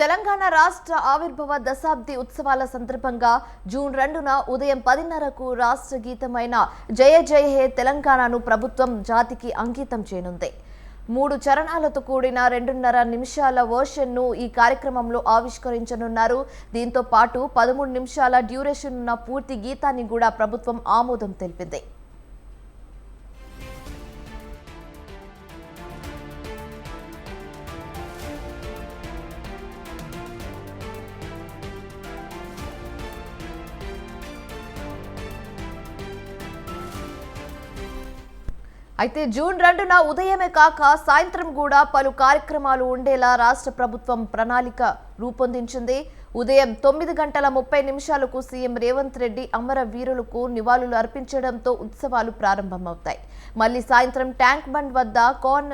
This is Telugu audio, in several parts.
తెలంగాణ రాష్ట్ర ఆవిర్భవ దశాబ్ది ఉత్సవాల సందర్భంగా జూన్ రెండున ఉదయం పదిన్నరకు రాష్ట్ర గీతమైన జయ జయ హే తెలంగాణను ప్రభుత్వం జాతికి అంకితం చేయనుంది. మూడు చరణాలతో కూడిన రెండున్నర నిమిషాల వర్షన్ను ఈ కార్యక్రమంలో ఆవిష్కరించనున్నారు. దీంతో పాటు పదమూడు నిమిషాల డ్యూరేషన్ ఉన్న పూర్తి గీతాన్ని కూడా ప్రభుత్వం ఆమోదం తెలిపింది. అయితే జూన్ రెండున ఉదయమే కాక సాయంత్రం కూడా పలు కార్యక్రమాలు ఉండేలా రాష్ట్ర ప్రభుత్వం ప్రణాళిక రూపొందించింది. ఉదయం తొమ్మిది గంటల ముప్పై నిమిషాలకు సీఎం రేవంత్ రెడ్డి అమర వీరులకు నివాళులు అర్పించడంతో ఉత్సవాలు ప్రారంభమవుతాయి. మళ్ళీ సాయంత్రం ట్యాంక్ బండ్ వద్ద కార్న్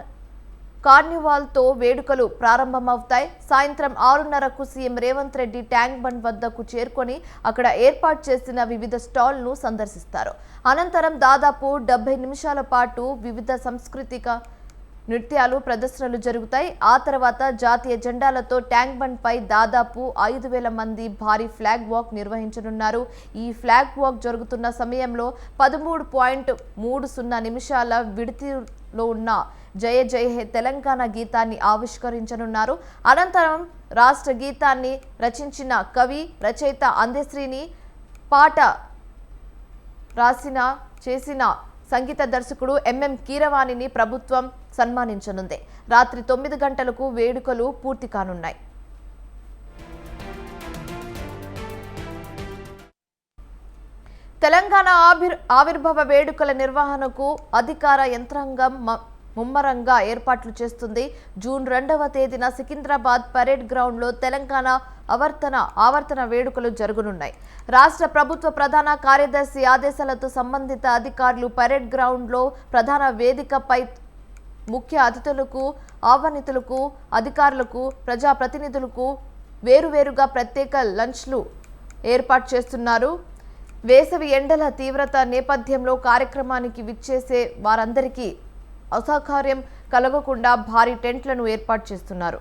కార్నివాల్తో వేడుకలు ప్రారంభమవుతాయి. సాయంత్రం ఆరున్నరకు CM Revanth Reddy tank bund వద్దకు చేరుకొని అక్కడ ఏర్పాటు చేసిన వివిధ స్టాల్ను సందర్శిస్తారు. అనంతరం దాదాపు డెబ్బై నిమిషాల పాటు వివిధ సాంస్కృతిక నృత్యాలు ప్రదర్శనలు జరుగుతాయి. ఆ తర్వాత జాతీయ జెండాలతో ట్యాంక్ బండ్ పై దాదాపు ఐదు వేల మంది భారీ ఫ్లాగ్ వాక్ నిర్వహించనున్నారు. ఈ ఫ్లాగ్ వాక్ జరుగుతున్న సమయంలో పదమూడు పాయింట్ మూడు సున్నా నిమిషాల విడితిలో ఉన్న జయ జయ హే తెలంగాణ గీతాన్ని ఆవిష్కరించనున్నారు. అనంతరం రాష్ట్ర గీతాన్ని రచించిన కవి రచయిత అందశ్రీని పాట రాసిన చేసిన సంగీత దర్శకుడు ఎంఎం కీరవాణిని ప్రభుత్వం సన్మానించనుంది. రాత్రి తొమ్మిది గంటలకు వేడుకలు పూర్తి కానున్నాయి. తెలంగాణ ఆవిర్ ఆవిర్భావ వేడుకల నిర్వహణకు అధికార యంత్రాంగం ముమ్మరంగా ఏర్పాట్లు చేస్తుంది. జూన్ రెండవ తేదీన సికింద్రాబాద్ పరేడ్ గ్రౌండ్లో తెలంగాణ అవర్తన ఆవర్తన వేడుకలు జరగనున్నాయి. రాష్ట్ర ప్రభుత్వ ప్రధాన కార్యదర్శి ఆదేశాలతో సంబంధిత అధికారులు పరేడ్ గ్రౌండ్లో ప్రధాన వేదికపై ముఖ్య అతిథులకు ఆహ్వానితులకు అధికారులకు ప్రజాప్రతినిధులకు వేరువేరుగా ప్రత్యేక లంచ్లు ఏర్పాటు చేస్తున్నారు. వేసవి ఎండల తీవ్రత నేపథ్యంలో కార్యక్రమానికి విచ్చేసే వారందరికీ అసౌకర్యం కలగకుండా భారీ టెంట్లను ఏర్పాటు చేస్తున్నారు.